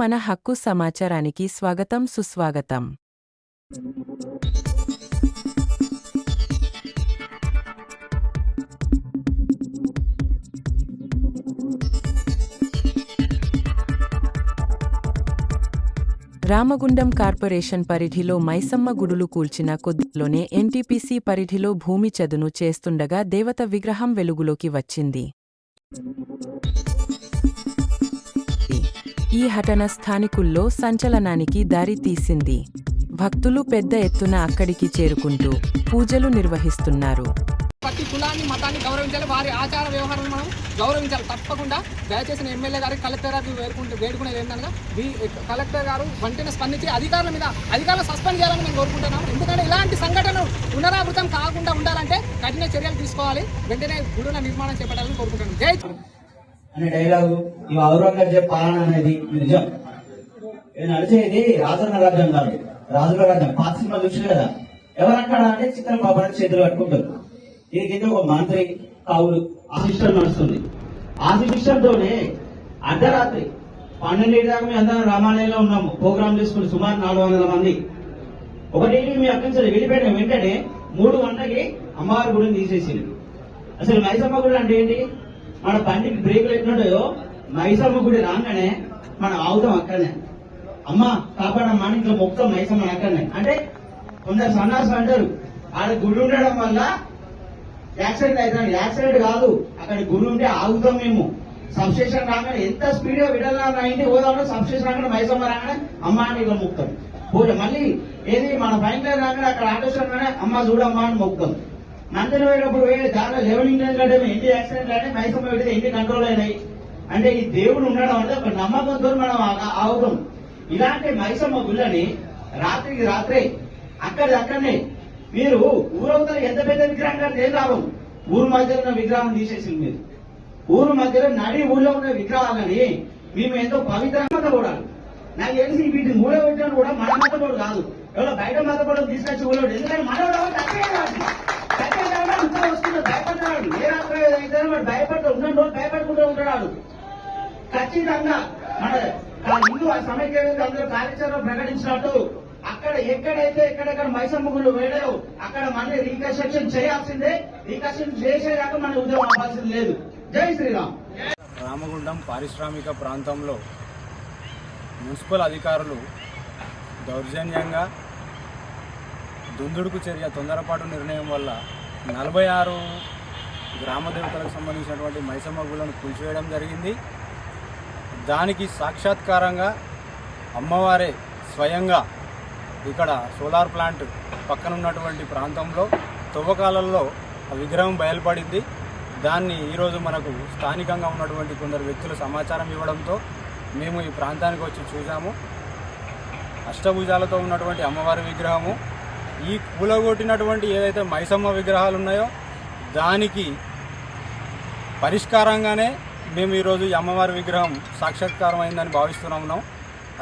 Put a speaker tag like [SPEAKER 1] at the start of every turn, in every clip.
[SPEAKER 1] మన హక్కు సమాచారానికి స్వాగతం సుస్వాగతం. రామగుండం కార్పొరేషన్ పరిధిలో మైసమ్మ గుడులు కూల్చిన కొద్దిలోనే ఎన్టీపీసీ పరిధిలో భూమి చదును చేస్తుండగా దేవత విగ్రహం వెలుగులోకి వచ్చింది. ఈ ఘటన స్థానికుల్లో సంచలనానికి దారి తీసింది. భక్తులు పెద్ద ఎత్తున అక్కడికి చేరుకుంటూ పూజలు నిర్వహిస్తున్నారు.
[SPEAKER 2] ప్రతి కులాన్ని మతాన్ని గౌరవించాలి. వారి ఆచార వ్యవహారాన్ని మనం గౌరవించాలి. తప్పకుండా దయచేసిన ఎమ్మెల్యే గారికి కలెక్టర్ గారికి వేడుకుంటే వేడుకునేది ఏంటనగా కలెక్టర్ గారు వెంటనే స్పందించి అధికారుల మీద అధికారులు సస్పెండ్ చేయాలని మేము కోరుకుంటున్నాము. ఎందుకంటే ఇలాంటి సంఘటనలు పునరావృతం కాకుండా ఉండాలంటే కఠిన చర్యలు తీసుకోవాలి. వెంటనే గుడుల నిర్మాణం చేపట్టాలని కోరుకుంటున్నాం జై
[SPEAKER 3] అనే డైలాగు ఈ ఔరంగజేబ్ పాలన అనేది నిజం. నేను నడిచేది రాజన్న రాజ్యం కాదు రాజుల రాజ్యం పాత సినిమా చూసి కదా? ఎవరంటాడా అంటే చిత్రం బాబు చేతులు కట్టుకుంటారు. దీని కింద ఒక మంత్రి కావులు ఆ సిస్టమ్ నడుస్తుంది. ఆ అర్ధరాత్రి పన్నెండు దాకా మేము అందరం రామాలయంలో ఉన్నాము. ప్రోగ్రామ్ చేసుకుని సుమారు నాలుగు వందల మంది. ఒకటి మేము అక్కడి నుంచి వెళ్ళిపోయిన వెంటనే మూడు గంటలకి అమ్మవారి గుడిని తీసేసింది అసలు మైసమ్మ గుడి అంటే ఏంటి? మన బండికి బ్రేకులు ఎట్లుంటాయో మైసమ్మ గుడి రాగానే మనం ఆగుతాం అక్కడనే. అమ్మ కాపాడమ్మా ఇంట్లో ఇంకా మొత్తం మైసమ్మ అక్కడనే. అంటే కొందరు సన్నాసం అంటారు ఆడ గుడి ఉండడం వల్ల యాక్సిడెంట్ అవుతాడు యాక్సిడెంట్ కాదు అక్కడ గుడి ఉంటే ఆగుతాం మేము. సబ్స్టేషన్ రాగానే ఎంత స్పీడ్గా విడాలన్నా అయింది పోదామంటే సబ్స్టేషన్ రాగానే మైసమ్మ రాగానే అమ్మ అని ఇట్లా మొక్కుతాం. పూజ మళ్ళీ ఏది మన బయట రాగానే అక్కడ ఆటో స్టాండ్ అమ్మ చూడమ్మా అని మొక్కుతాం. నందన పోయినప్పుడు పోయే దాంట్లో లెవెలింగ్ అంటే ఎన్ని యాక్సిడెంట్ అంటే మైసమ్మ పెడితే ఎన్ని కంట్రోల్ అయినాయి. అంటే ఈ దేవుడు ఉండడం అంటే ఒక నమ్మకంతో మనం ఆ- ఇలాంటి మైసమ్మ గుళ్ళని రాత్రికి రాత్రే అక్కడి అక్కడనే మీరు ఊరవతల ఎంత పెద్ద విగ్రహం కడితే ఏం లాభం? ఊరు మధ్యలో ఉన్న విగ్రహం తీసేసింది మీరు. ఊరు మధ్యలో నడి ఊళ్ళో ఉన్న విగ్రహాలని మేము ఎంతో పవిత్రంగా కూడా నాకు తెలిసి వీటిని మూడో పెట్టడం కూడా మన మతపడు కాదు. ఎవరో బయట మతపడు తీసుకొచ్చి ఊళ్ళో ఎందుకంటే మనోడు ఎవరు కాదు. తప్పేం కాదు, ఇంట్లో వస్తున్నాడు, భయపడ్డాడు ఏ రాత్రి వాడు భయపడుతూ ఉన్న రోజు భయపడుకుంటూ ఉంటాడు ఖచ్చితంగా మన ఆ హిందూ ఆ సమైక్య అందరూ కార్యాచరణ ప్రకటించినట్టు అక్కడ ఎక్కడైతే ఎక్కడెక్కడ మైసమ్మ గుళ్ళు వేడాయో అక్కడ మళ్ళీ రీకన్స్ట్రక్షన్ చేయాల్సిందే. రీకన్స్ట్రక్షన్ చేసేదాకా మన ఉద్యోగం అవ్వాల్సింది లేదు. జై శ్రీరామ్.
[SPEAKER 4] రామగుండం పారిశ్రామిక ప్రాంతంలో మున్సిపల్ అధికారులు దౌర్జన్యంగా దుందుడుకు చర్య తొందరపాటు నిర్ణయం వల్ల నలభై ఆరు గ్రామదేవతలకు సంబంధించినటువంటి మైసమ్మ గుళ్ళను కూల్చివేయడం జరిగింది. దానికి సాక్షాత్కారంగా అమ్మవారే స్వయంగా ఇక్కడ సోలార్ ప్లాంట్ పక్కన ఉన్నటువంటి ప్రాంతంలో తవ్వకాలలో విగ్రహం బయలుపడింది. దాన్ని ఈరోజు మనకు స్థానికంగా ఉన్నటువంటి కొందరు వ్యక్తులు సమాచారం ఇవ్వడంతో మేము ఈ ప్రాంతానికి వచ్చి చూసాము అష్టభుజాలతో ఉన్నటువంటి అమ్మవారి విగ్రహము. ఈ కూలగొట్టినటువంటి ఏదైతే మైసమ్మ విగ్రహాలు ఉన్నాయో దానికి పరిష్కారంగానే మేము ఈరోజు ఈ అమ్మవారి విగ్రహం సాక్షాత్కారం అయిందని భావిస్తూనే ఉన్నాం.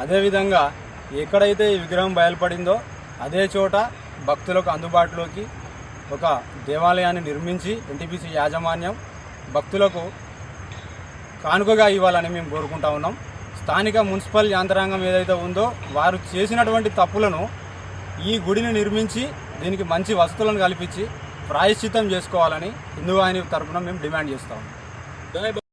[SPEAKER 4] అదేవిధంగా ఎక్కడైతే ఈ విగ్రహం బయలుపడిందో అదే చోట భక్తులకు అందుబాటులోకి ఒక దేవాలయాన్ని నిర్మించి ఎన్టీపీసీ యాజమాన్యం భక్తులకు కానుకగా ఇవ్వాలని మేము కోరుకుంటా ఉన్నాం. స్థానిక మున్సిపల్ యంత్రాంగం ఏదైతే ఉందో వారు చేసినటువంటి తప్పులను ఈ గుడిని నిర్మించి దీనికి మంచి వసతులను కల్పించి ప్రాయశ్చితం చేసుకోవాలని హిందూ వాహిని తరపున మేము డిమాండ్ చేస్తాం.